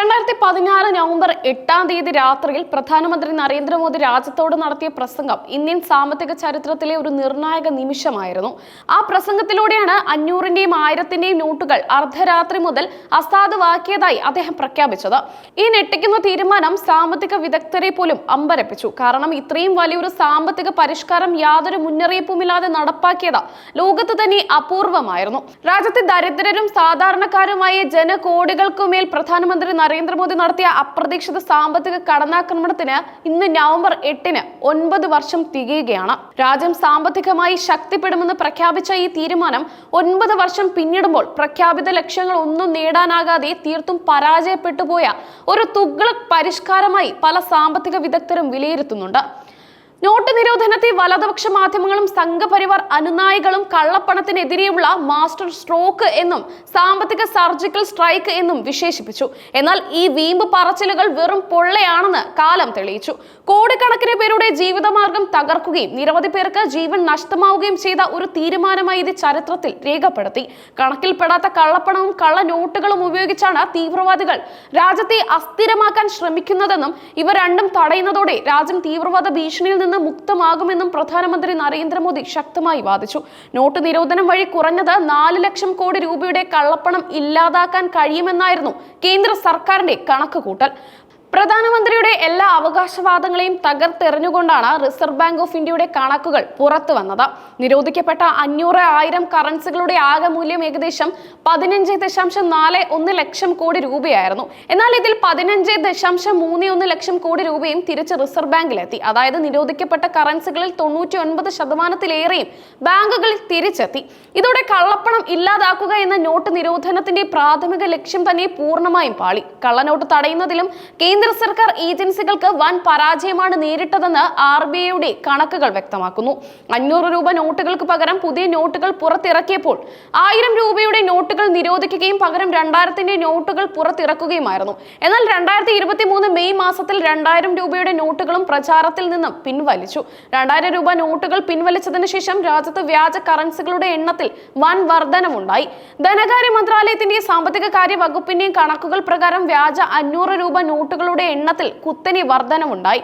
Return രണ്ടായിരത്തി പതിനാറ് November എട്ടാം തീയതി രാത്രിയിൽ പ്രധാനമന്ത്രി നരേന്ദ്രമോദി രാജ്യത്തോട് നടത്തിയ പ്രസംഗം ഇന്ത്യൻ സാമ്പത്തിക ചരിത്രത്തിലെ ഒരു നിർണായക നിമിഷമായിരുന്നു. ആ പ്രസംഗത്തിലൂടെയാണ് അഞ്ഞൂറിന്റെയും ആയിരത്തിന്റെയും നോട്ടുകൾ അർദ്ധരാത്രി മുതൽ അസാധുവാക്കിയതായി അദ്ദേഹം പ്രഖ്യാപിച്ചത്. ഈ ഞെട്ടിക്കുന്ന തീരുമാനം സാമ്പത്തിക വിദഗ്ധരെ പോലും അമ്പരപ്പിച്ചു. കാരണം ഇത്രയും വലിയൊരു സാമ്പത്തിക പരിഷ്കാരം യാതൊരു മുന്നറിയിപ്പുമില്ലാതെ നടപ്പാക്കിയത് ലോകത്ത് തന്നെ അപൂർവമായിരുന്നു. രാജ്യത്തെ ദരിദ്രരും സാധാരണക്കാരുമായ ജനകോടികൾക്കുമേൽ പ്രധാനമന്ത്രി നരേന്ദ്രമോദി നടത്തിയ അപ്രതീക്ഷിത സാമ്പത്തിക കടന്നാക്രമണത്തിന് ഇന്ന് നവംബർ എട്ടിന് ഒൻപത് വർഷം തികയുകയാണ്. രാജ്യം സാമ്പത്തികമായി ശക്തിപ്പെടുമെന്ന് പ്രഖ്യാപിച്ച ഈ തീരുമാനം ഒൻപത് വർഷം പിന്നിടുമ്പോൾ പ്രഖ്യാപിത ലക്ഷ്യങ്ങൾ ഒന്നും നേടാനാകാതെ തീർത്തും പരാജയപ്പെട്ടു പോയ ഒരു തുഗ്ലക് പരിഷ്കാരമായി പല സാമ്പത്തിക വിദഗ്ധരും വിലയിരുത്തുന്നുണ്ട്. നോട്ട് നിരോധനത്തെ വലതുപക്ഷ മാധ്യമങ്ങളും സംഘപരിവാർ അനുനായികളും കള്ളപ്പണത്തിനെതിരെയുള്ള മാസ്റ്റർ സ്ട്രോക്ക് എന്നും സാമ്പത്തിക സർജിക്കൽ സ്ട്രൈക്ക് എന്നും വിശേഷിപ്പിച്ചു. എന്നാൽ ഈ വീമ്പ് പറച്ചിലുകൾ വെറും പൊള്ളയാണെന്ന് കാലം തെളിയിച്ചു. കോടിക്കണക്കിന് പേരുടെ ജീവിതമാർഗം തകർക്കുകയും നിരവധി പേർക്ക് ജീവൻ നഷ്ടമാവുകയും ചെയ്ത ഒരു തീരുമാനമായി ഇത് ചരിത്രത്തിൽ രേഖപ്പെടുത്തി. കണക്കിൽപ്പെടാത്ത കള്ളപ്പണവും കള്ള നോട്ടുകളും ഉപയോഗിച്ചാണ് തീവ്രവാദികൾ രാജ്യത്തെ അസ്ഥിരമാക്കാൻ ശ്രമിക്കുന്നതെന്നും ഇവ രണ്ടും തടയുന്നതോടെ രാജ്യം തീവ്രവാദ ഭീഷണിയിൽ നിന്ന് മുക്തമാകുമെന്നും പ്രധാനമന്ത്രി നരേന്ദ്രമോദി ശക്തമായി വാദിച്ചു. നോട്ട് നിരോധനം വഴി കുറഞ്ഞത് നാല് ലക്ഷം കോടി രൂപയുടെ കള്ളപ്പണം ഇല്ലാതാക്കാൻ കഴിയുമെന്നായിരുന്നു കേന്ദ്ര സർക്കാരിന്റെ കണക്കുകൂട്ടൽ. പ്രധാനമന്ത്രിയുടെ എല്ലാ അവകാശവാദങ്ങളെയും തകർത്തെറിഞ്ഞുകൊണ്ടാണ് റിസർവ് ബാങ്ക് ഓഫ് ഇന്ത്യയുടെ കണക്കുകൾ പുറത്തു വന്നത്. നിരോധിക്കപ്പെട്ട അഞ്ഞൂറ് ആയിരം കറൻസികളുടെ ആകെ മൂല്യം ഏകദേശം പതിനഞ്ച് ദശാംശം നാല് ഒന്ന് ലക്ഷം കോടി രൂപയായിരുന്നു. എന്നാൽ ഇതിൽ പതിനഞ്ച് ദശാംശം മൂന്ന് ഒന്ന് ലക്ഷം കോടി രൂപയും തിരിച്ച് റിസർവ് ബാങ്കിലെത്തി. അതായത് നിരോധിക്കപ്പെട്ട കറൻസികളിൽ തൊണ്ണൂറ്റി ഒൻപത് ശതമാനത്തിലേറെയും ബാങ്കുകളിൽ തിരിച്ചെത്തി. ഇതോടെ കള്ളപ്പണം ഇല്ലാതാക്കുക എന്ന നോട്ട് നിരോധനത്തിന്റെ പ്രാഥമിക ലക്ഷ്യം തന്നെ പൂർണമായും പാളി. കള്ളനോട്ട് തടയുന്നതിലും കേന്ദ്ര സർക്കാർ ഏജൻസികൾക്ക് വൻ പരാജയമാണ് നേരിട്ടതെന്ന് ആർ ബി ഐയുടെ കണക്കുകൾ വ്യക്തമാക്കുന്നു. അഞ്ഞൂറ് രൂപ നോട്ടുകൾക്ക് പകരം പുതിയ നോട്ടുകൾ പുറത്തിറക്കിയപ്പോൾ ആയിരം രൂപയുടെ നോട്ടുകൾ നിരോധിക്കുകയും പകരം രണ്ടായിരത്തിന്റെ നോട്ടുകൾ പുറത്തിറക്കുകയുമായിരുന്നു. എന്നാൽ രണ്ടായിരത്തി ഇരുപത്തി മൂന്ന് മെയ് മാസത്തിൽ രണ്ടായിരം രൂപയുടെ നോട്ടുകളും പ്രചാരത്തിൽ നിന്നും പിൻവലിച്ചു. രണ്ടായിരം രൂപ നോട്ടുകൾ പിൻവലിച്ചതിന് ശേഷം രാജ്യത്ത് വ്യാജ കറൻസികളുടെ എണ്ണത്തിൽ വൻ വർധനമുണ്ടായി. ധനകാര്യ മന്ത്രാലയത്തിന്റെയും സാമ്പത്തിക കാര്യ വകുപ്പിന്റെയും കണക്കുകൾ പ്രകാരം വ്യാജ അഞ്ഞൂറ് രൂപ നോട്ടുകളുടെ എണ്ണത്തിൽ കുത്തനെ വർധനമുണ്ടായി.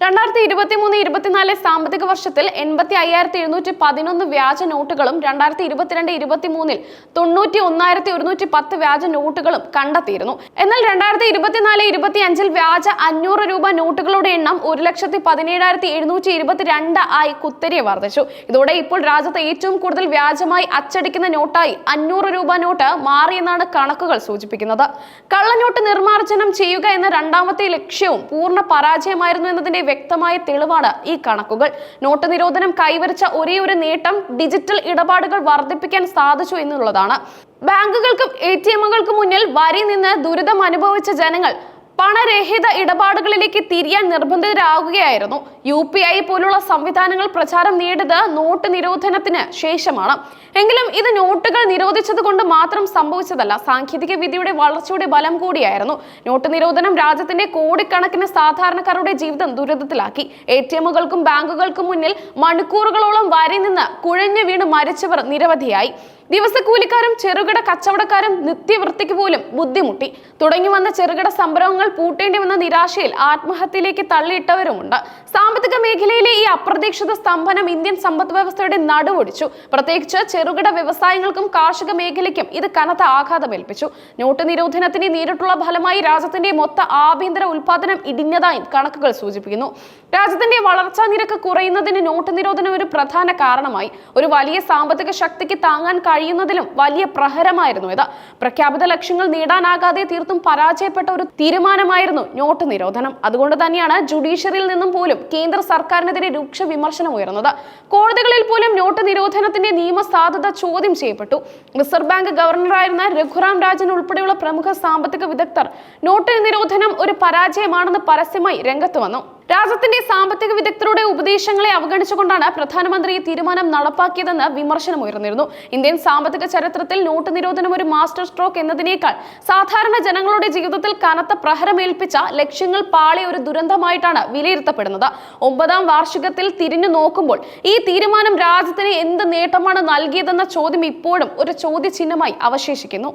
രണ്ടായിരത്തി ഇരുപത്തി മൂന്ന് ഇരുപത്തിനാല് സാമ്പത്തിക വർഷത്തിൽ എൺപത്തി അയ്യായിരത്തി എഴുന്നൂറ്റി പതിനൊന്ന് വ്യാജ നോട്ടുകളും രണ്ടായിരത്തി ഇരുപത്തിരണ്ട് ഇരുപത്തി മൂന്നിൽ തൊണ്ണൂറ്റി ഒന്നായിരത്തി ഒരുന്നൂറ്റി പത്ത് വ്യാജ നോട്ടുകളും കണ്ടെത്തിയിരുന്നു. എന്നാൽ രണ്ടായിരത്തി ഇരുപത്തിനാല് ഇരുപത്തി അഞ്ചിൽ വ്യാജ അഞ്ഞൂറ് രൂപ നോട്ടുകളുടെ എണ്ണം ഒരു ലക്ഷത്തി പതിനേഴായിരത്തി എഴുന്നൂറ്റി ഇരുപത്തിരണ്ട് ആയി കുത്തരിയെ വർദ്ധിച്ചു. ഇതോടെ ഇപ്പോൾ രാജ്യത്ത് ഏറ്റവും കൂടുതൽ വ്യാജമായി അച്ചടിക്കുന്ന നോട്ടായി അഞ്ഞൂറ് രൂപ നോട്ട് മാറിയെന്നാണ് കണക്കുകൾ സൂചിപ്പിക്കുന്നത്. കള്ളനോട്ട് നിർമ്മാർജനം ചെയ്യുക എന്ന രണ്ടാമത്തെ ലക്ഷ്യവും പൂർണ പരാജയമായിരുന്നു എന്നതിന്റെ വ്യക്തമായ തെളിവാണ് ഈ കണക്കുകൾ. നോട്ട് നിരോധനം കൈവരിച്ച ഒരേ ഒരു നേട്ടം ഡിജിറ്റൽ ഇടപാടുകൾ വർദ്ധിപ്പിക്കാൻ സാധിച്ചു എന്നുള്ളതാണ്. ബാങ്കുകൾക്കും എ ടി എമ്മുകൾക്കും മുന്നിൽ വരി നിന്ന് ദുരിതം അനുഭവിച്ച ജനങ്ങൾ പണരഹിത ഇടപാടുകളിലേക്ക് തിരിയാൻ നിർബന്ധിതരാകുകയായിരുന്നു. യു പി ഐ പോലുള്ള സംവിധാനങ്ങൾ പ്രചാരം നേടിയത് നോട്ട് നിരോധനത്തിന് ശേഷമാണ്. എങ്കിലും ഇത് നോട്ടുകൾ നിരോധിച്ചത് കൊണ്ട് മാത്രം സംഭവിച്ചതല്ല. സാങ്കേതിക വിദ്യയുടെ വളർച്ചയുടെ ബലം കൂടിയായിരുന്നു. നോട്ട് നിരോധനം രാജ്യത്തിന്റെ കോടിക്കണക്കിന് സാധാരണക്കാരുടെ ജീവിതം ദുരിതത്തിലാക്കി. എ ടി എമ്മുകൾക്കും ബാങ്കുകൾക്കും മുന്നിൽ മണിക്കൂറുകളോളം വരി നിന്ന് കുഴഞ്ഞു വീണ് മരിച്ചവർ നിരവധിയായി. ദിവസക്കൂലിക്കാരും ചെറുകിട കച്ചവടക്കാരും നിത്യവൃത്തിക്ക് പോലും ബുദ്ധിമുട്ടി. തുടങ്ങി വന്ന ചെറുകിട സംരംഭങ്ങൾ പൂട്ടേണ്ടി വന്ന നിരാശയിൽ ആത്മഹത്യയിലേക്ക് തള്ളിയിട്ടവരുമുണ്ട്. സാമ്പത്തിക മേഖലയിലെ ഈ അപ്രതീക്ഷിത സ്തംഭനം ഇന്ത്യൻ സമ്പദ് വ്യവസ്ഥയുടെ നടുവൊടിച്ചു. പ്രത്യേകിച്ച് ചെറുകിട വ്യവസായങ്ങൾക്കും കാർഷിക മേഖലയ്ക്കും ഇത് കനത്ത ആഘാതമേൽപ്പിച്ചു. നോട്ട് നിരോധനത്തിന് നേരിട്ടുള്ള ഫലമായി രാജ്യത്തിന്റെ മൊത്ത ആഭ്യന്തര ഉൽപാദനം ഇടിഞ്ഞതായും കണക്കുകൾ സൂചിപ്പിക്കുന്നു. രാജ്യത്തിന്റെ വളർച്ചാ നിരക്ക് കുറയുന്നതിന് നോട്ട് നിരോധനം ഒരു പ്രധാന കാരണമായി. ഒരു വലിയ സാമ്പത്തിക ശക്തിക്ക് താങ്ങാൻ കഴിയുന്നതിലും വലിയ പ്രഹരമായിരുന്നു ഇത്. പ്രഖ്യാപിത ലക്ഷ്യങ്ങൾ നേടാനാകാതെ തീർത്തും പരാജയപ്പെട്ട ഒരു തീരുമാനമായിരുന്നു നോട്ട് നിരോധനം. അതുകൊണ്ട് തന്നെയാണ് ജുഡീഷ്യറിയിൽ നിന്നും പോലും കേന്ദ്ര സർക്കാരിനെതിരെ രൂക്ഷ വിമർശനം ഉയർന്നത്. കോടതികളിൽ പോലും നോട്ട് നിരോധനത്തിന്റെ നിയമസാധുത ചോദ്യം ചെയ്യപ്പെട്ടു. റിസർവ് ബാങ്ക് ഗവർണറായിരുന്ന രഘുറാം രാജൻ ഉൾപ്പെടെയുള്ള പ്രമുഖ സാമ്പത്തിക വിദഗ്ധർ നോട്ട് നിരോധനം ഒരു പരാജയമാണെന്ന് പരസ്യമായി രംഗത്ത് വന്നു. രാജ്യത്തിന്റെ സാമ്പത്തിക വിദഗ്ധരുടെ ഉപദേശങ്ങളെ അവഗണിച്ചുകൊണ്ടാണ് പ്രധാനമന്ത്രി ഈ തീരുമാനം നടപ്പാക്കിയതെന്ന് വിമർശനം ഉയർന്നിരുന്നു. ഇന്ത്യൻ സാമ്പത്തിക ചരിത്രത്തിൽ നോട്ട് നിരോധനം ഒരു മാസ്റ്റർ സ്ട്രോക്ക് എന്നതിനേക്കാൾ സാധാരണ ജനങ്ങളുടെ ജീവിതത്തിൽ കനത്ത പ്രഹരമേൽപ്പിച്ച ലക്ഷ്യങ്ങൾ പാളിയ ഒരു ദുരന്തമായിട്ടാണ് വിലയിരുത്തപ്പെടുന്നത്. ഒമ്പതാം വാർഷികത്തിൽ തിരിഞ്ഞു നോക്കുമ്പോൾ ഈ തീരുമാനം രാജ്യത്തിന് എന്ത് നേട്ടമാണ് നൽകിയതെന്ന ചോദ്യം ഇപ്പോഴും ഒരു ചോദ്യചിഹ്നമായി അവശേഷിക്കുന്നു.